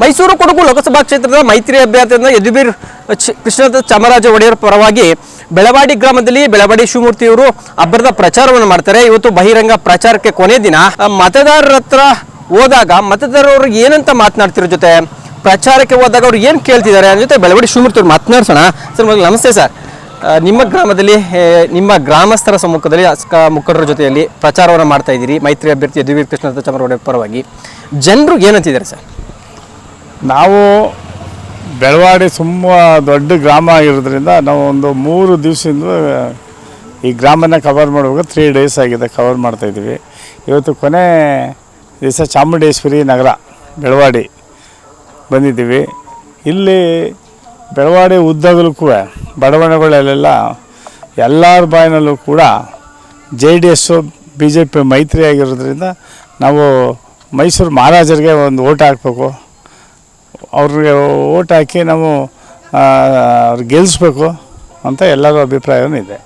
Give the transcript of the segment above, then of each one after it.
ಮೈಸೂರು ಕೊಡಗು ಲೋಕಸಭಾ ಕ್ಷೇತ್ರದ ಮೈತ್ರಿ ಅಭ್ಯರ್ಥಿಯಿಂದ ಯದುವೀರ್ ಕೃಷ್ಣದ ಚಾಮರಾಜ ಒಡೆಯರ್ ಪರವಾಗಿ ಬೆಳವಾಡಿ ಗ್ರಾಮದಲ್ಲಿ ಬೆಳವಾಡಿ ಶಿವಮೂರ್ತಿಯವರು ಅಬ್ಬರದ ಪ್ರಚಾರವನ್ನು ಮಾಡ್ತಾರೆ. ಇವತ್ತು ಬಹಿರಂಗ ಪ್ರಚಾರಕ್ಕೆ ಕೊನೆ ದಿನ. ಮತದಾರರ ಹತ್ರ ಹೋದಾಗ ಮತದಾರರು ಏನಂತ ಮಾತನಾಡ್ತಿರೋ ಜೊತೆ ಪ್ರಚಾರಕ್ಕೆ ಹೋದಾಗ ಅವ್ರು ಏನು ಕೇಳ್ತಿದ್ದಾರೆ ಅನ್ನ ಜೊತೆ ಬೆಳವಾಡಿ ಶಿವಮೂರ್ತಿ ಅವ್ರು ಮಾತನಾಡ್ಸೋಣ. ಸರ್, ಮೊದಲು ನಮಸ್ತೆ ಸರ್. ನಿಮ್ಮ ಗ್ರಾಮದಲ್ಲಿ ನಿಮ್ಮ ಗ್ರಾಮಸ್ಥರ ಸಮ್ಮುಖದಲ್ಲಿ ಮುಖಂಡರ ಜೊತೆಯಲ್ಲಿ ಪ್ರಚಾರವನ್ನು ಮಾಡ್ತಾ ಇದ್ದೀರಿ ಮೈತ್ರಿ ಅಭ್ಯರ್ಥಿ ಯದುವೀರ್ ಕೃಷ್ಣ ಚಾಮರಾಜ ಒಡೆಯರ್ ಪರವಾಗಿ. ಜನರು ಏನಂತಿದ್ದಾರೆ ಸರ್? ನಾವು ಬೆಳವಾಡಿ ತುಂಬ ದೊಡ್ಡ ಗ್ರಾಮ ಆಗಿರೋದ್ರಿಂದ ನಾವು ಒಂದು ಮೂರು ದಿವಸದಿಂದ ಈ ಗ್ರಾಮನ ಕವರ್ ಮಾಡುವಾಗ ತ್ರೀ ಡೇಸ್ ಆಗಿದೆ ಕವರ್ ಮಾಡ್ತಾಯಿದ್ದೀವಿ ಇವತ್ತು ಕೊನೆ ದಿವಸ ಚಾಮುಂಡೇಶ್ವರಿ ನಗರ, ಬೆಳವಾಡಿ ಬಂದಿದ್ದೀವಿ. ಇಲ್ಲಿ ಬೆಳವಾಡಿ ಉದ್ದಗಲಕ್ಕೂ ಬಡಾವಣೆಗಳಲ್ಲೆಲ್ಲ ಎಲ್ಲರ ಬಾಯಿನಲ್ಲೂ ಕೂಡ J D S B J P ಮೈತ್ರಿ ಆಗಿರೋದ್ರಿಂದ ನಾವು ಮೈಸೂರು ಮಹಾರಾಜರಿಗೆ ಒಂದು ಓಟ್ ಹಾಕಬೇಕು. ಅವ್ರಿಗೆ ಓಟ್ ಹಾಕಿ ನಾವು ಅವ್ರು ಅವ್ರಿಗೆ ಗೆಲ್ಲಿಸ್ಬೇಕು ಅಂತ ಎಲ್ಲರ ಅಭಿಪ್ರಾಯವೂ ಇದೆ.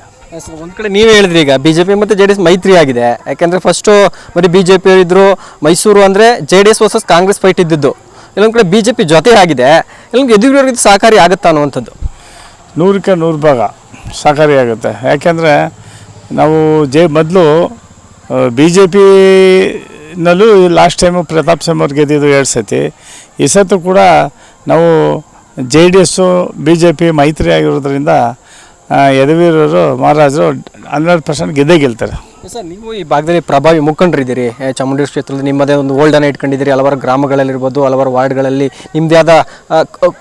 ಒಂದು ಕಡೆ ನೀವೇ ಹೇಳಿದ್ರಿ ಈಗ ಬಿ ಜೆ ಪಿ ಮತ್ತು ಜೆ ಡಿ ಎಸ್ ಮೈತ್ರಿ ಆಗಿದೆ. ಯಾಕೆಂದರೆ ಫಸ್ಟು ಬರೀ ಪಿ ಇದ್ದರು ಮೈಸೂರು ಅಂದರೆ J D S versus Congress fight ಇದ್ದಿದ್ದು. ಇಲ್ಲೊಂದು ಕಡೆ ಬಿ ಜೆ ಪಿ ಜೊತೆ ಆಗಿದೆ. ಇಲ್ಲೊಂದು ಎದುರುವರೆಗೆ ಸಹಕಾರಿ ಆಗುತ್ತೆ ಅನ್ನುವಂಥದ್ದು? ನೂರಕ್ಕೆ ನೂರು ಭಾಗ ಸಹಕಾರಿ ಆಗುತ್ತೆ. ಯಾಕೆಂದರೆ ನಾವು ಜೆ ಮೊದಲು ಬಿ ಜೆ ಪಿನಲ್ಲೂ ಲಾಸ್ಟ್ ಟೈಮು ಪ್ರತಾಪ್ ಸಿಂಹ ಅವ್ರು ಗೆದ್ದಿದ್ದು ಎರಡು ಸತಿ. ಈ ಸತ್ತು ಕೂಡ ನಾವು J D S B J P ಮೈತ್ರಿ ಆಗಿರೋದ್ರಿಂದ ಯದುವೀರರು, ಮಹಾರಾಜರು ಹನ್ನೆರಡು ಪರ್ಸೆಂಟ್ ಗೆದ್ದೇ ಗೆಲ್ತಾರೆ. ಸರ್, ನೀವು ಈ ಭಾಗದಲ್ಲಿ ಪ್ರಭಾವಿ ಮುಖಂಡರಿದ್ದೀರಿ ಚಾಮುಂಡೇಶ್ವರಿ ಕ್ಷೇತ್ರದಲ್ಲಿ ನಿಮ್ಮದೇ ಒಂದು ಓಲ್ಡನ್ನು ಇಟ್ಕೊಂಡಿದ್ದೀರಿ. ಹಲವಾರು ಗ್ರಾಮಗಳಲ್ಲಿರ್ಬೋದು, ಹಲವಾರು ವಾರ್ಡ್ಗಳಲ್ಲಿ ನಿಮ್ಮದೇ ಆದ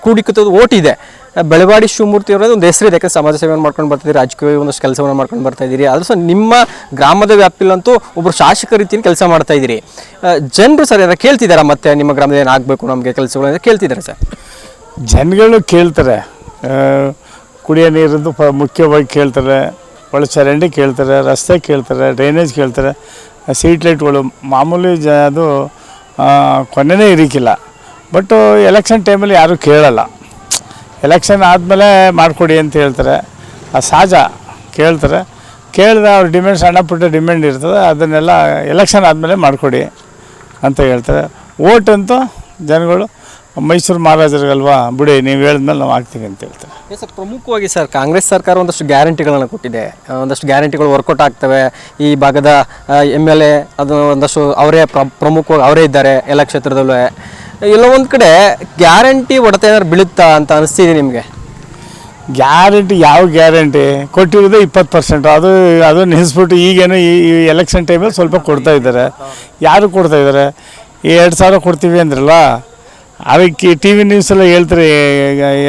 ಕೂಡಿಕತದ ಓಟ್ ಇದೆ. ಬೆಳವಾಡಿ ಶಿವಮೂರ್ತಿ ಅವರದ್ದು ಒಂದು ಹೆಸರಿದೆ. ಯಾಕಂದ್ರೆ ಸಮಾಜ ಸೇವೆಯನ್ನು ಮಾಡ್ಕೊಂಡು ಬರ್ತಿದ್ದೀರಿ ರಾಜಕೀಯ ಒಂದಷ್ಟು ಕೆಲಸವನ್ನು ಮಾಡ್ಕೊಂಡು ಬರ್ತಾ ಇದ್ದೀರಿ. ಸಹ ನಿಮ್ಮ ಗ್ರಾಮದ ವ್ಯಾಪ್ತಿಲಂತೂ ಒಬ್ಬರು ಶಾಸಕ ರೀತಿಯಲ್ಲಿ ಕೆಲಸ ಮಾಡ್ತಾ ಇದ್ದೀರಿ. ಜನರು ಸರ್ ಯಾರು ಕೇಳ್ತಿದ್ದಾರಾ ಮತ್ತೆ ನಿಮ್ಮ ಗ್ರಾಮದ ಏನಾಗಬೇಕು ನಮಗೆ ಕೆಲಸಗಳು ಅಂತ ಕೇಳ್ತಿದ್ದಾರೆ ಸರ್? ಜನಗಳು ಕೇಳ್ತಾರೆ. ಕುಡಿಯೋ ನೀರಿಂದು ಮುಖ್ಯವಾಗಿ ಕೇಳ್ತಾರೆ. ಒಳ ಚರಂಡಿ ಕೇಳ್ತಾರೆ, ರಸ್ತೆ ಕೇಳ್ತಾರೆ, ಡ್ರೈನೇಜ್ ಕೇಳ್ತಾರೆ. ಸೀಟ್ ಲೈಟ್ಗಳು ಮಾಮೂಲಿ ಜ, ಅದು ಕೊನೆಯೇ ಇರಿಕಿಲ್ಲ. ಬಟ್, ಎಲೆಕ್ಷನ್ ಟೈಮಲ್ಲಿ ಯಾರೂ ಕೇಳಲ್ಲ. ಎಲೆಕ್ಷನ್ ಆದಮೇಲೆ ಮಾಡಿಕೊಡಿ ಅಂತ ಹೇಳ್ತಾರೆ. ಅದು ಸಹಜ ಕೇಳ್ತಾರೆ. ಕೇಳಿದ್ರೆ ಅವ್ರ ಡಿಮ್ಯಾಂಡ್ ಸಣ್ಣ ಪುಟ್ಟ ಡಿಮ್ಯಾಂಡ್ ಇರ್ತದೆ, ಅದನ್ನೆಲ್ಲ ಎಲೆಕ್ಷನ್ ಆದಮೇಲೆ ಮಾಡಿಕೊಡಿ ಅಂತ ಹೇಳ್ತಾರೆ. ಓಟ್ ಅಂತೂ ಜನಗಳು, ಮೈಸೂರು ಮಹಾರಾಜರಿಗಲ್ವಾ, ಬಿಡಿ, ನೀವು ಹೇಳಿದ್ಮೇಲೆ ನಾವು ಹಾಕ್ತೀವಿ ಅಂತ ಹೇಳ್ತಾರೆ. ಸರ್ ಪ್ರಮುಖವಾಗಿ ಸರ್ ಕಾಂಗ್ರೆಸ್ ಸರ್ಕಾರ ಒಂದಷ್ಟು ಗ್ಯಾರಂಟಿಗಳನ್ನು ಕೊಟ್ಟಿದೆ. ಒಂದಷ್ಟು ಗ್ಯಾರಂಟಿಗಳು ವರ್ಕೌಟ್ ಆಗ್ತವೆ. ಈ ಭಾಗದ ಎಂ ಎಲ್ ಎ ಅದು ಒಂದಷ್ಟು ಅವರೇ ಪ್ರ- ಪ್ರಮುಖವಾಗಿ ಅವರೇ ಇದ್ದಾರೆ, ಎಲ್ಲ ಕ್ಷೇತ್ರದಲ್ಲೂ. ಎಲ್ಲ ಒಂದು ಕಡೆ ಗ್ಯಾರಂಟಿ ಹೊಡೆತ ಏನಾದ್ರು ಬೀಳುತ್ತಾ ಅಂತ ಅನಿಸ್ತಿದೆ ನಿಮಗೆ? ಗ್ಯಾರಂಟಿ ಯಾವ ಗ್ಯಾರಂಟಿ? ಕೊಟ್ಟಿರೋದು ಇಪ್ಪತ್ತು ಪರ್ಸೆಂಟ್. ಅದು ಅದು ನಿಲ್ಲಿಸ್ಬಿಟ್ಟು ಈಗೇನು ಈ ಎಲೆಕ್ಷನ್ ಟೈಮಲ್ಲಿ ಸ್ವಲ್ಪ ಕೊಡ್ತಾ ಇದ್ದಾರೆ. ಯಾರು ಕೊಡ್ತಾ ಇದ್ದಾರೆ? ಎರಡು ಸಾವಿರ ಕೊಡ್ತೀವಿ ಅಂದ್ರಲ್ಲ, ಅದಕ್ಕೆ ಟಿ ವಿ ನ್ಯೂಸೆಲ್ಲ ಹೇಳ್ತಾರೆ,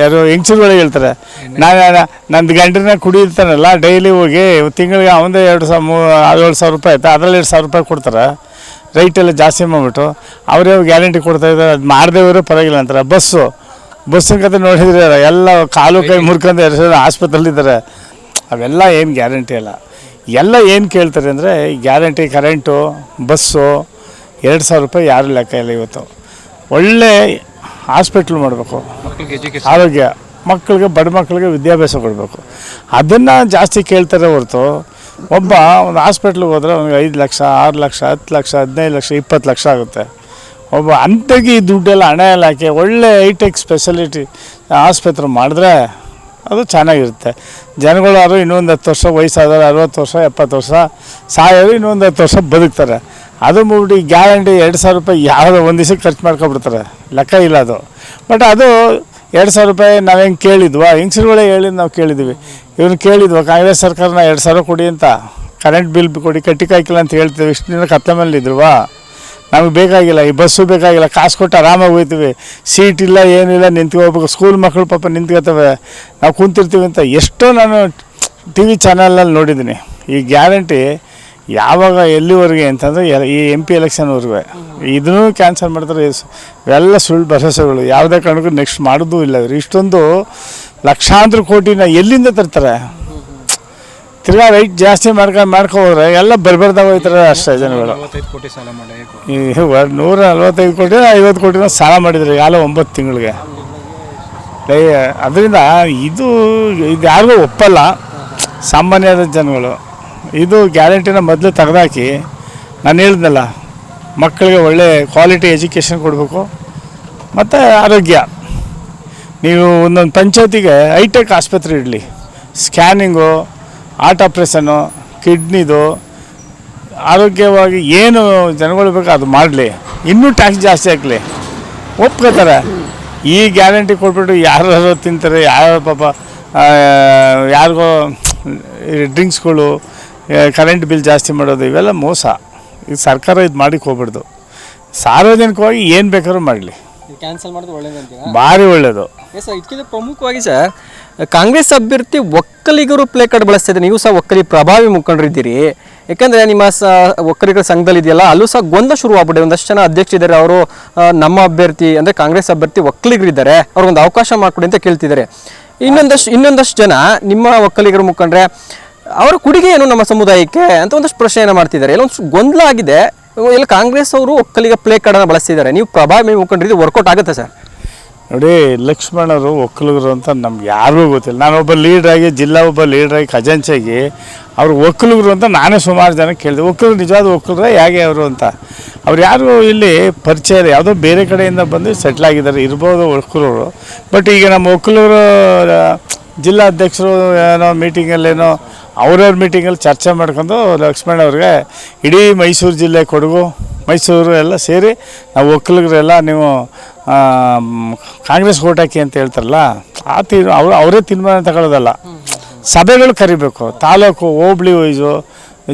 ಯಾರು ಹೆಂಗ್ಸರುಗಳೇ ಹೇಳ್ತಾರೆ. ನಾನು ನಂದು ಗಂಡನ ಕುಡಿತಾನಲ್ಲ ಡೈಲಿ ಹೋಗಿ ತಿಂಗಳಿಗೆ ಅವನದೇ ಎರಡು ಸಾವಿರ, ಮೂ, ಏಳು ಸಾವಿರ ರೂಪಾಯಿ ಆಯ್ತು? ಅದರಲ್ಲಿ ಎರಡು ಸಾವಿರ ರೂಪಾಯಿ ಕೊಡ್ತಾರೆ? ರೈಟ್ ಎಲ್ಲ ಜಾಸ್ತಿ ಮಾಡಿಬಿಟ್ಟು ಅವರೇ ಗ್ಯಾರಂಟಿ ಕೊಡ್ತಾ ಇದ್ದಾರೆ. ಅದು ಮಾಡದೇ ಇವರು ಪರವಾಗಿಲ್ಲ ಅಂತಾರೆ. ಬಸ್ಸು ಬಸ್ಸಿನ ಕತೆ ನೋಡಿದ್ರೆ ಎಲ್ಲ ಕಾಲು ಕೈ ಮುರ್ಕೊಂಡು ಎರಡು ಸಾವಿರ ಆಸ್ಪತ್ರೆಲಿದ್ದಾರೆ ಅವೆಲ್ಲ ಏನು ಗ್ಯಾರಂಟಿ ಅಲ್ಲ ಎಲ್ಲ ಏನು ಕೇಳ್ತಾರೆ ಅಂದರೆ ಗ್ಯಾರಂಟಿ ಕರೆಂಟು ಬಸ್ಸು ಎರಡು ಸಾವಿರ ರೂಪಾಯಿ ಯಾರು ಲೆಕ್ಕ ಇಲ್ಲ ಇವತ್ತು. ಒಳ್ಳೆ ಹಾಸ್ಪಿಟ್ಲ್ ಮಾಡಬೇಕು. ಆರೋಗ್ಯ. ಮಕ್ಕಳಿಗೆ ಬಡ ಮಕ್ಕಳಿಗೆ ವಿದ್ಯಾಭ್ಯಾಸ ಕೊಡಬೇಕು. ಅದನ್ನು ಜಾಸ್ತಿ ಕೇಳ್ತಾರೆ ಹೊರತು ಒಬ್ಬ ಒಂದು ಹಾಸ್ಪಿಟ್ಲಿಗೆ ಹೋದರೆ ಅವ್ನಿಗೆ ಐದು ಲಕ್ಷ, ಆರು ಲಕ್ಷ, ಹತ್ತು ಲಕ್ಷ, ಹದಿನೈದು ಲಕ್ಷ, ಇಪ್ಪತ್ತು ಲಕ್ಷ ಆಗುತ್ತೆ. ಒಬ್ಬ ಅಂಥಗೆ ಈ ದುಡ್ಡೆಲ್ಲ ಹಣ ಎಲ್ಲ ಹಾಕಿ ಒಳ್ಳೆ ಹೈಟೆಕ್ ಸ್ಪೆಷಾಲಿಟಿ ಆಸ್ಪತ್ರೆ ಮಾಡಿದ್ರೆ ಅದು ಚೆನ್ನಾಗಿರುತ್ತೆ. ಜನಗಳು ಯಾರು ಇನ್ನೊಂದು ಹತ್ತು ವರ್ಷ, ವಯಸ್ಸಾದವರು ಅರವತ್ತು ವರ್ಷ, ಎಪ್ಪತ್ತು ವರ್ಷ, ಸಾಯೋರು ಇನ್ನೊಂದು ಹತ್ತು ವರ್ಷ ಬದುಕ್ತಾರೆ. ಅದು ಮೂಡಿ ಗ್ಯಾರಂಟಿ ಎರಡು ಸಾವಿರ ರೂಪಾಯಿ ಯಾವುದೋ ಒಂದು ದಿವಸಕ್ಕೆ ಖರ್ಚು ಮಾಡ್ಕೊಬಿಡ್ತಾರೆ ಲೆಕ್ಕ ಇಲ್ಲ ಅದು. ಬಟ್ ಅದು ಎರಡು ಸಾವಿರ ರೂಪಾಯಿ ನಾವು ಹೆಂಗೆ ಕೇಳಿದ್ವಾ? ಹೆಂಗಸರುಗಳೇ ಹೇಳಿದ್ದು ನಾವು ಕೇಳಿದ್ವಿ. ಇವನು ಕೇಳಿದ್ವಾ? ಕಾಂಗ್ರೆಸ್ ಸರ್ಕಾರನ ಎರಡು ಸಾವಿರ ಕೊಡಿ ಅಂತ. ಕರೆಂಟ್ ಬಿಲ್ ಕೊಡಿ ಹಾಕಿಲ್ಲ ಅಂತ ಹೇಳ್ತೀವಿ ಇಷ್ಟು ದಿನ ಕತ್ತೆ ನಮಗೆ ಬೇಕಾಗಿಲ್ಲ, ಈ ಬಸ್ಸು ಬೇಕಾಗಿಲ್ಲ, ಕಾಸು ಕೊಟ್ಟು ಆರಾಮಾಗಿ ಹೋಗ್ತೀವಿ ಸೀಟ್ ಇಲ್ಲ, ಏನಿಲ್ಲ ನಿಂತ್ಕೋಬೇಕು ಸ್ಕೂಲ್ ಮಕ್ಕಳು ಪಾಪ ನಿಂತ್ಕೋತವೆ. ನಾವು ಕುಂತಿರ್ತೀವಿ ಅಂತ ಎಷ್ಟೋ ನಾನು ಟಿ ವಿ ಚಾನಲ್ನಲ್ಲಿ ನೋಡಿದ್ದೀನಿ ಈ ಗ್ಯಾರಂಟಿ ಯಾವಾಗ ಎಲ್ಲಿವರೆಗೆ ಅಂತಂದರೆ ಈ ಎಂ ಪಿ ಎಲೆಕ್ಷನ್ವರೆಗೂ ಇದನ್ನೂ ಕ್ಯಾನ್ಸಲ್ ಮಾಡ್ತಾರೆ ಎಲ್ಲ ಇವೆಲ್ಲ ಸುಳ್ಳು ಭರವಸೆಗಳು. ಯಾವುದೇ ಕಾರಣಕ್ಕೂ ನೆಕ್ಸ್ಟ್ ಮಾಡೋದೂ ಇಲ್ಲ. ಇವರು ಇಷ್ಟೊಂದು ಲಕ್ಷಾಂತರ ಕೋಟಿನ ಎಲ್ಲಿಂದ ತರ್ತಾರೆ? ತಿರ್ಗಾ ರೈಟ್ ಜಾಸ್ತಿ ಮಾಡ್ಕೊಂಡು ಮಾಡ್ಕೊ ಹೋದ್ರೆ ಎಲ್ಲ ಬರ್ಬರ್ದಾಗ ಹೋಗ್ತಾರೆ ಅಷ್ಟೇ ಜನಗಳು. ಈ ವರ್- ನೂರ ನಲ್ವತ್ತೈದು ಕೋಟಿ ಐವತ್ತು ಕೋಟಿನ ಸಾಲ ಮಾಡಿದ್ರು ಈಗಾಗಲೇ ಒಂಬತ್ತು ತಿಂಗಳಿಗೆ. ಅದರಿಂದ ಇದು ಇದು ಯಾರಿಗೂ ಒಪ್ಪಲ್ಲ. ಸಾಮಾನ್ಯದ ಜನಗಳು. ಇದು ಗ್ಯಾರಂಟಿನ ಮೊದಲು ತೆಗೆದಾಕಿ ನಾನು ಹೇಳಿದ್ನಲ್ಲ, ಮಕ್ಕಳಿಗೆ ಒಳ್ಳೆ ಕ್ವಾಲಿಟಿ ಎಜುಕೇಷನ್ ಕೊಡಬೇಕು, ಮತ್ತು ಆರೋಗ್ಯ. ನೀವು ಒಂದೊಂದು ಪಂಚಾಯತಿಗೆ ಹೈಟೆಕ್ ಆಸ್ಪತ್ರೆ ಇಡಲಿ ಸ್ಕ್ಯಾನಿಂಗು ಹಾರ್ಟ್ ಆಪ್ರೇಷನ್ನು ಕಿಡ್ನಿದು ಆರೋಗ್ಯವಾಗಿ ಏನು ಜನಗಳು ಬೇಕು ಅದು ಮಾಡಲಿ. ಇನ್ನೂ ಟ್ಯಾಕ್ಸ್ ಜಾಸ್ತಿ ಹಾಕಲಿ. ಒಪ್ಕೋತಾರೆ. ಈ ಗ್ಯಾರಂಟಿ ಕೊಟ್ಬಿಟ್ಟು ಯಾರು ತಿಂತಾರೆ, ಯಾರು ಪಾಪ ಯಾರಿಗೋ ಡ್ರಿಂಕ್ಸ್ಗಳು ಕರೆಂಟ್ ಬಿಲ್ ಜಾಸ್ತಿ ಮಾಡೋದು ಇವೆಲ್ಲ ಮೋಸ. ಈ ಸರ್ಕಾರ ಇದು ಮಾಡಿಕ್ಕೆ ಹೋಗ್ಬಿಡ್ದು. ಸಾರ್ವಜನಿಕವಾಗಿ ಏನು ಬೇಕಾದ್ರೂ ಮಾಡಲಿ. ಕ್ಯಾನ್ಸಲ್ ಮಾಡೋದು ಒಳ್ಳೇದಂತೀರಾ ಭಾರಿ ಒಳ್ಳೆಯದು ಎಸ್ ಇದಕ್ಕಿಂತ ಪ್ರಮುಖವಾಗಿ ಸರ್ ಕಾಂಗ್ರೆಸ್ ಅಭ್ಯರ್ಥಿ ಒಕ್ಕಲಿಗರು ಪ್ಲೇ ಕಾರ್ಡ್ ಬಳಸ್ತಾ ಇದ್ದಾರೆ. ನೀವು ಸಹ ಒಕ್ಕಲಿ ಪ್ರಭಾವಿ ಮುಖಂಡರಿದ್ದೀರಿ ಯಾಕಂದರೆ ನಿಮ್ಮ ಸ ಒಕ್ಕಲಿಗರ ಸಂಘದಲ್ಲಿ ಇದೆಯಲ್ಲ ಅಲ್ಲೂ ಸಹ ಗೊಂದಲ ಶುರು ಆಗ್ಬಿಟ್ಟಿದೆ. ಒಂದಷ್ಟು ಜನ ಅಧ್ಯಕ್ಷರಿದ್ದಾರೆ ಅವರು ನಮ್ಮ ಅಭ್ಯರ್ಥಿ ಅಂದರೆ ಕಾಂಗ್ರೆಸ್ ಅಭ್ಯರ್ಥಿ ಒಕ್ಕಲಿಗರಿದ್ದಾರೆ ಅವ್ರಿಗೊಂದು ಅವಕಾಶ ಮಾಡಿಕೊಡಿ ಅಂತ ಕೇಳ್ತಿದ್ದಾರೆ. ಇನ್ನೊಂದಷ್ಟು ಇನ್ನೊಂದಷ್ಟು ಜನ ನಿಮ್ಮ ಒಕ್ಕಲಿಗರ ಮುಖಂಡ್ರೆ ಅವರ ಕೊಡುಗೆ ಏನು ನಮ್ಮ ಸಮುದಾಯಕ್ಕೆ ಅಂತ ಒಂದಷ್ಟು ಪ್ರಶ್ನೆಯನ್ನು ಮಾಡ್ತಿದ್ದಾರೆ. ಒಂದಷ್ಟು ಗೊಂದಲ ಆಗಿದೆ. ಇಲ್ಲಿ ಕಾಂಗ್ರೆಸ್ ಅವರು ಒಕ್ಕಲಿಗ ಪ್ಲೇ ಕಾರ್ಡನ್ನು ಬಳಸ್ತಿದ್ದಾರೆ. ನೀವು ಪ್ರಭಾವಿ ಮುಖಂಡ್ರಿ ವರ್ಕೌಟ್ ಆಗುತ್ತೆ ಸರ್. ನೋಡಿ, ಲಕ್ಷ್ಮಣರು ಒಕ್ಕಲಿಗರು ಅಂತ ನಮ್ಗೆ ಯಾರಿಗೂ ಗೊತ್ತಿಲ್ಲ. ನಾನೊಬ್ಬ ಲೀಡ್ರಾಗಿ ಜಿಲ್ಲಾ ಒಬ್ಬ ಲೀಡ್ರಾಗಿ ಖಜಾಂಚಾಗಿ ಅವರು ಒಕ್ಕಲಿಗರು ಅಂತ ನಾನೇ ಸುಮಾರು ಜನ ಕೇಳಿದೆ. ಒಕ್ಕಲು ನಿಜವಾದ ಒಕ್ಕಲಿಗರ ಹೇಗೆ ಅವರು ಅಂತ. ಅವ್ರು ಯಾರು ಇಲ್ಲಿ ಪರಿಚಯ ಇಲ್ಲ. ಯಾವುದೋ ಬೇರೆ ಕಡೆಯಿಂದ ಬಂದು ಸೆಟ್ಲ್ ಆಗಿದ್ದಾರೆ. ಇರ್ಬೋದು ಒಕ್ಕಲರು ಬಟ್ ಈಗ ನಮ್ಮ ಒಕ್ಕಲಿಗರು ಜಿಲ್ಲಾಧ್ಯಕ್ಷರು ಏನೋ ಮೀಟಿಂಗಲ್ಲೇನೋ ಅವ್ರವ್ರ ಮೀಟಿಂಗಲ್ಲಿ ಚರ್ಚೆ ಮಾಡ್ಕೊಂಡು ಲಕ್ಷ್ಮಣ್ ಅವ್ರಿಗೆ, ಇಡೀ ಮೈಸೂರು ಜಿಲ್ಲೆ ಕೊಡಗು, ಮೈಸೂರು ಎಲ್ಲ ಸೇರಿ ನಾವು ಒಕ್ಕಲಿಗರೆಲ್ಲ ನೀವು ಕಾಂಗ್ರೆಸ್ ಓಟ್ ಅಂತ ಹೇಳ್ತಾರಲ್ಲ, ಆ ತೀರ್, ಅವ್ರು, ಅವರೇ ತೀರ್ಮಾನ ತಗೊಳ್ಳೋದಲ್ಲ ಸಭೆಗಳು ಕರಿಬೇಕು, ತಾಲೂಕು, ಹೋಬ್ಳಿ ವೈಸು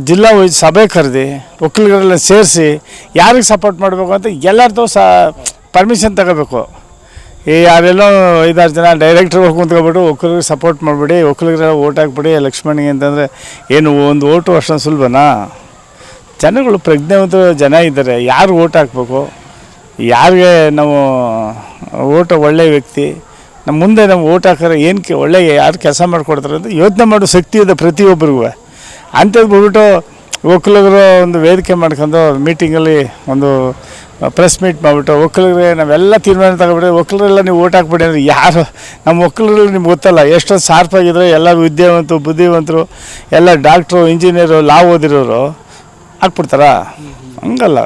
ಜಿಲ್ಲಾ ವೈಸ್ ಸಭೆ ಕರೆದಿ, ಒಕ್ಕಲಿಗರೆಲ್ಲ ಸೇರಿಸಿ, ಯಾರಿಗೆ ಸಪೋರ್ಟ್ ಮಾಡಬೇಕು ಅಂತ ಎಲ್ಲರದ್ದು ಸಹ ಪರ್ಮಿಷನ್ ತಗೋಬೇಕು. ಈ ಯಾರೆಲ್ಲೋ ಐದಾರು ಜನ ಡೈರೆಕ್ಟ್ರ್ ಹೋಗಿ ಕುಂತ್ಕೊಬಿಟ್ಟು ಒಕ್ಕಲಿಗೆ ಸಪೋರ್ಟ್ ಮಾಡಿಬಿಡಿ ಒಕ್ಕಲಿಗೆ ಓಟ್ ಹಾಕ್ಬಿಡಿ, ಲಕ್ಷ್ಮಣಿಗೆ ಅಂತಂದರೆ ಏನು ಒಂದು ಓಟು ಅಷ್ಟೊಂದು ಸುಲಭನಾ? ಜನಗಳು ಪ್ರಜ್ಞಾವಂತ ಜನ ಇದ್ದಾರೆ, ಯಾರು ಓಟ್ ಹಾಕ್ಬೇಕು? ಯಾರಿಗೆ ನಾವು ಓಟ ಒಳ್ಳೆ ವ್ಯಕ್ತಿ? ನಮ್ಮ ಮುಂದೆ ನಾವು ಓಟ್ ಹಾಕಿದ್ರೆ ಏನಕ್ಕೆ ಒಳ್ಳೆ ಯಾರು ಕೆಲಸ ಮಾಡಿಕೊಡ್ತಾರೆ ಅಂತ ಯೋಚನೆ ಮಾಡೋ ಶಕ್ತಿ ಇದೆ ಪ್ರತಿಯೊಬ್ಬರಿಗೂ. ಅಂಥದ್ದು ಬಿಟ್ಬಿಟ್ಟು ಒಕ್ಕಲಿಗರು ಒಂದು ವೇದಿಕೆ ಮಾಡ್ಕೊಂಡು ಮೀಟಿಂಗಲ್ಲಿ ಒಂದು ಪ್ರೆಸ್ ಮೀಟ್ ಮಾಡಿಬಿಟ್ಟು ಒಕ್ಕಲಿಗರಿಗೆ ನಾವೆಲ್ಲ ತೀರ್ಮಾನ ತಗೊಬಿಟ್ಟು ಒಕ್ಕಲರೆಲ್ಲ ನೀವು ಓಟ್ ಹಾಕ್ಬಿಡಿ ಅಂದರೆ ಯಾರು? ನಮ್ಮ ಒಕ್ಕಲಿಗರು ನಿಮ್ಗೆ ಗೊತ್ತಲ್ಲ, ಎಷ್ಟೊಂದು ಶಾರ್ಪ್ ಆಗಿದ್ರೆ ಎಲ್ಲ ವಿದ್ಯಾವಂತರು, ಬುದ್ಧಿವಂತರು, ಎಲ್ಲ ಡಾಕ್ಟ್ರು ಇಂಜಿನಿಯರು ಲಾ ಓದಿರೋರು ಹಾಕ್ಬಿಡ್ತಾರಾ? ಹಂಗಲ್ಲ.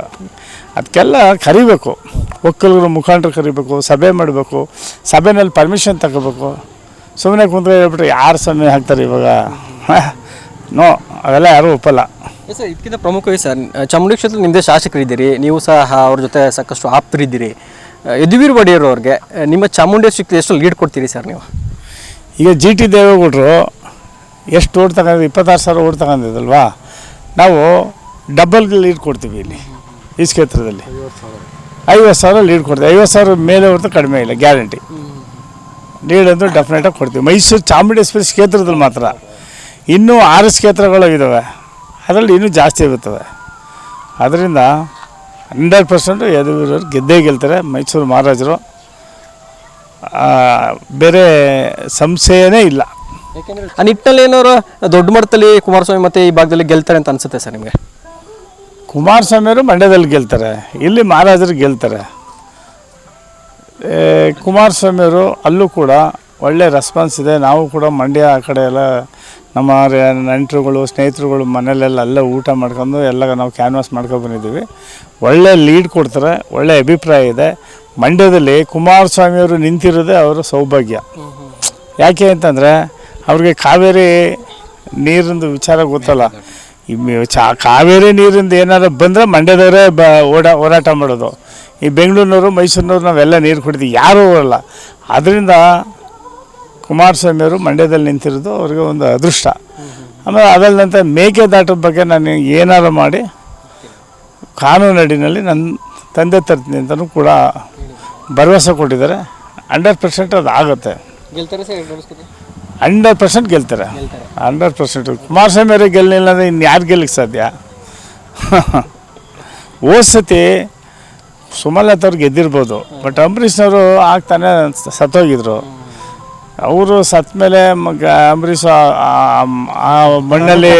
ಅದಕ್ಕೆಲ್ಲ ಕರಿಬೇಕು. ಒಕ್ಕಲಿಗರು ಮುಖಂಡರು ಕರಿಬೇಕು, ಸಭೆ ಮಾಡಬೇಕು, ಸಭೆನಲ್ಲಿ ಪರ್ಮಿಷನ್ ತಗೋಬೇಕು. ಸುಮ್ಮನೆ ಕುಂತ್ರೆ ಹೇಳ್ಬಿಟ್ರೆ ಯಾರು ಸಮಯ ಹಾಕ್ತಾರೆ ಇವಾಗ? ನೋ, ಅವೆಲ್ಲ ಯಾರೂ ಒಪ್ಪಲ್ಲ. ಸರ್ ಇದಕ್ಕಿಂತ ಪ್ರಮುಖವಾಗಿ ಸರ್ ಚಾಮುಂಡಿ ಕ್ಷೇತ್ರ ನಿಮ್ಮದೇ ಶಾಸಕರಿದ್ದೀರಿ, ನೀವು ಸಹ ಅವ್ರ ಜೊತೆ ಸಾಕಷ್ಟು ಆಪ್ತರಿದ್ದೀರಿ. ಯದುವೀರ್ ಒಡೆಯರ್ ಅವ್ರಿಗೆ ನಿಮ್ಮ ಚಾಮುಂಡಿ ಕ್ಷೇತ್ರ ಎಷ್ಟು ಲೀಡ್ ಕೊಡ್ತೀರಿ ಸರ್ ನೀವು? ಈಗ ಜಿ ಟಿ ದೇವೇಗೌಡರು ಎಷ್ಟು ಓಟ್ ತಗೊಂಡಿದ್ದು ಇಪ್ಪತ್ತಾರು ಸಾವಿರ ಓಟ್ ತಗೊಂಡಿದ್ದಲ್ವಾ? ನಾವು ಡಬಲ್ ಲೀಡ್ ಕೊಡ್ತೀವಿ ಇಲ್ಲಿ, ಈ ಕ್ಷೇತ್ರದಲ್ಲಿ. ಐವತ್ತು ಸಾವಿರ ಲೀಡ್ ಕೊಡ್ತೀವಿ. ಐವತ್ತು ಸಾವಿರ ಮೇಲೆ ಹೊರತು ಕಡಿಮೆ ಇಲ್ಲ ಗ್ಯಾರಂಟಿ ಲೀಡ್ ಅಂತೂ ಡೆಫಿನೆಟಾಗಿ ಕೊಡ್ತೀವಿ. ಮೈಸೂರು ಚಾಮುಂಡೇಶ್ವರಿ ಕ್ಷೇತ್ರದಲ್ಲಿ ಮಾತ್ರ. ಇನ್ನೂ ಆರು ಕ್ಷೇತ್ರಗಳು ಅದರಲ್ಲಿ ಇನ್ನೂ ಜಾಸ್ತಿ ಆಗುತ್ತದೆ. ಅದರಿಂದ ಹಂಡ್ರೆಡ್ ಪರ್ಸೆಂಟು ಯದುವೀರವ್ರು ಗೆದ್ದೇ ಗೆಲ್ತಾರೆ. ಮೈಸೂರು ಮಹಾರಾಜರು. ಬೇರೆ ಸಂಶಯನೇ ಇಲ್ಲ. ಆ ನಿಟ್ಟಿನಲ್ಲಿ ಏನಾರು ದೊಡ್ಡ ಮಟ್ಟದಲ್ಲಿ ಕುಮಾರಸ್ವಾಮಿ ಮತ್ತೆ ಈ ಭಾಗದಲ್ಲಿ ಗೆಲ್ತಾರೆ ಅಂತ ಅನ್ಸುತ್ತೆ ಸರ್ ನಿಮಗೆ? ಕುಮಾರಸ್ವಾಮಿಯವರು ಮಂಡ್ಯದಲ್ಲಿ ಗೆಲ್ತಾರೆ. ಇಲ್ಲಿ ಮಹಾರಾಜರು ಗೆಲ್ತಾರೆ. ಕುಮಾರಸ್ವಾಮಿಯವರು ಅಲ್ಲೂ ಕೂಡ ಒಳ್ಳೆ ರೆಸ್ಪಾನ್ಸ್ ಇದೆ. ನಾವು ಕೂಡ ಮಂಡ್ಯ ಆ ಕಡೆ ಎಲ್ಲ ನಮ್ಮ ನೆಂಟರುಗಳು, ಸ್ನೇಹಿತರುಗಳು ಮನೇಲೆಲ್ಲ ಅಲ್ಲೇ ಊಟ ಮಾಡ್ಕೊಂಡು ಎಲ್ಲ ನಾವು ಕ್ಯಾನ್ವಾಸ್ ಮಾಡ್ಕೊಂಡು ಬಂದಿದ್ದೀವಿ. ಒಳ್ಳೆ ಲೀಡ್ ಕೊಡ್ತಾರೆ, ಒಳ್ಳೆ ಅಭಿಪ್ರಾಯ ಇದೆ. ಮಂಡ್ಯದಲ್ಲಿ ಕುಮಾರಸ್ವಾಮಿಯವರು ನಿಂತಿರೋದೇ ಅವರ ಸೌಭಾಗ್ಯ. ಯಾಕೆ ಅಂತಂದರೆ ಅವ್ರಿಗೆ ಕಾವೇರಿ ನೀರಿಂದು ವಿಚಾರ ಗೊತ್ತಲ್ಲ. ಈ ಚಾ ಕಾವೇರಿ ನೀರಿಂದ ಏನಾರು ಬಂದರೆ ಮಂಡ್ಯದವರೇ ಬ ಓಡಾ ಹೋರಾಟ ಮಾಡೋದು. ಈ ಬೆಂಗಳೂರಿನವರು, ಮೈಸೂರಿನವ್ರು ನಾವೆಲ್ಲ ನೀರು ಕುಡಿದು ಯಾರೂ ಅಲ್ಲ ಅದರಿಂದ ಕುಮಾರಸ್ವಾಮಿಯವರು ಮಂಡ್ಯದಲ್ಲಿ ನಿಂತಿರೋದು ಅವ್ರಿಗೆ ಒಂದು ಅದೃಷ್ಟ. ಆಮೇಲೆ ಅದಲ್ಲದಂತೆ ಮೇಕೆದಾಟದ ಬಗ್ಗೆ ನಾನು ಏನಾರು ಮಾಡಿ ಕಾನೂನಡಿನಲ್ಲಿ ನನ್ನ ತಂದೆ ತರ್ತೀನಿ ಅಂತಲೂ ಕೂಡ ಭರವಸೆ ಕೊಟ್ಟಿದ್ದಾರೆ. ಹಂಡ್ರೆಡ್ ಪರ್ಸೆಂಟ್ ಅದು ಆಗುತ್ತೆ. ಹಂಡ್ರೆಡ್ ಪರ್ಸೆಂಟ್ ಗೆಲ್ತಾರೆ. Hundred percent. ಕುಮಾರಸ್ವಾಮಿ ಅವರೇ ಗೆಲ್ಲಿಲ್ಲ ಅಂದರೆ ಇನ್ನು ಯಾರು ಗೆಲ್ಲಕ್ಕೆ ಸಾಧ್ಯ? ಓಸತಿ ಸತಿ ಸುಮಲತಾ ಅವ್ರು ಗೆದ್ದಿರ್ಬೋದು ಬಟ್ ಅಂಬರೀಷ್ನವರು ಆಗ್ತಾನೆ ಸತ್ತೋಗಿದ್ರು. ಅವರು ಸತ್ತ ಮೇಲೆ ಮಗ ಅಂಬರೀಷ್ ಆ- ಮಣ್ಣಲ್ಲಿ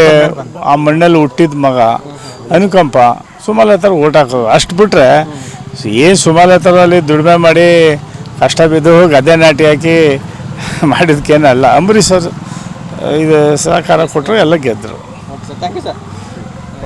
ಆ ಮಣ್ಣಲ್ಲಿ ಹುಟ್ಟಿದ ಮಗ ಅನುಕಂಪ. ಸುಮಲತಾರು ಓಟ್ ಹಾಕೋದು. ಅಷ್ಟು ಬಿಟ್ಟರೆ ಏನು ಸುಮಲತಾರಲ್ಲಿ ದುಡಿಮೆ ಮಾಡಿ ಕಷ್ಟ ಬಿದ್ದು ಗದ್ದೆ ನಾಟಿ ಹಾಕಿ ಮಾಡಿದ್ಕೇನಲ್ಲ. ಅಂಬರೀಷ್ ಅವರು ಇದು ಸಹಕಾರ ಕೊಟ್ಟರು ಎಲ್ಲ ಗೆದ್ದರು ಥ್ಯಾಂಕ್ ಯು ಸರ್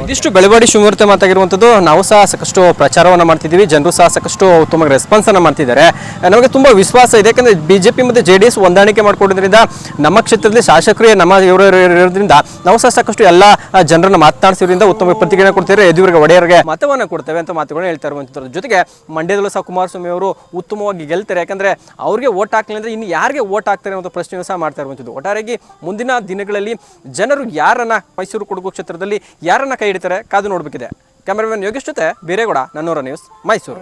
ಇದಿಷ್ಟು ಬೆಳವಾಡಿ ಶಿವಮೂರ್ತಿ ಮಾತಾಗಿರುವಂಥದ್ದು, ನಾವು ಸಹ ಸಾಕಷ್ಟು ಪ್ರಚಾರವನ್ನು ಮಾಡ್ತಿದ್ದೀವಿ, ಜನರು ಸಹ ಸಾಕಷ್ಟು ಉತ್ತಮ ರೆಸ್ಪಾನ್ಸ್ ಅನ್ನ ಮಾಡ್ತಿದ್ದಾರೆ. ನಮಗೆ ತುಂಬಾ ವಿಶ್ವಾಸ ಇದೆ, ಯಾಕಂದ್ರೆ ಬಿಜೆಪಿ ಮತ್ತು ಜೆ ಡಿ ಎಸ್ ಹೊಂದಾಣಿಕೆ ಮಾಡಿಕೊಡೋದ್ರಿಂದ ನಮ್ಮ ಕ್ಷೇತ್ರದಲ್ಲಿ ಶಾಸಕರು, ನಮ್ಮ ಇವರು ಇರೋದ್ರಿಂದ ನಾವು ಸಹ ಸಾಕಷ್ಟು ಎಲ್ಲ ಜನರನ್ನು ಮಾತನಾಡಿಸೋದ್ರಿಂದ ಉತ್ತಮ ಪ್ರತಿಕ್ರಿಯೆ ಕೊಡ್ತಾರೆ ಎದುರಿಗೆ ಒಡೆಯರಿಗೆ ಮತವನ್ನು ಕೊಡ್ತೇವೆ ಅಂತ ಮಾತುಗಳನ್ನ ಹೇಳ್ತಾ ಇರುವಂಥದ್ದು. ಜೊತೆಗೆ ಮಂಡ್ಯದಲ್ಲೂ ಸಹ ಕುಮಾರಸ್ವಾಮಿ ಅವರು ಉತ್ತಮವಾಗಿ ಗೆಲ್ತಾರೆ, ಯಾಕಂದ್ರೆ ಅವ್ರಿಗೆ ಓಟ್ ಹಾಕಲಿಲ್ಲ ಅಂದ್ರೆ ಇನ್ನು ಯಾರಿಗೆ ಓಟ್ ಹಾಕ್ತಾರೆ ಅಂತ ಪ್ರಶ್ನೆಯನ್ನು ಸಹ ಮಾಡ್ತಾ ಇರುವಂಥದ್ದು. ಒಟ್ಟಾರೆಯಾಗಿ ಮುಂದಿನ ದಿನಗಳಲ್ಲಿ ಜನರು ಯಾರನ್ನ ಮೈಸೂರು ಕೊಡಗು ಕ್ಷೇತ್ರದಲ್ಲಿ, ಯಾರನ್ನ ಕೈ ಹಿಡಿತಾರೆ ಕಾದು ನೋಡಬೇಕಿದೆ. ಕ್ಯಾಮರಾಮನ್ ಯೋಗೇಶ್ ಜೊತೆ ಬೀರೇಗೌಡ ನನ್ನೂರ ನ್ಯೂಸ್ ಮೈಸೂರು.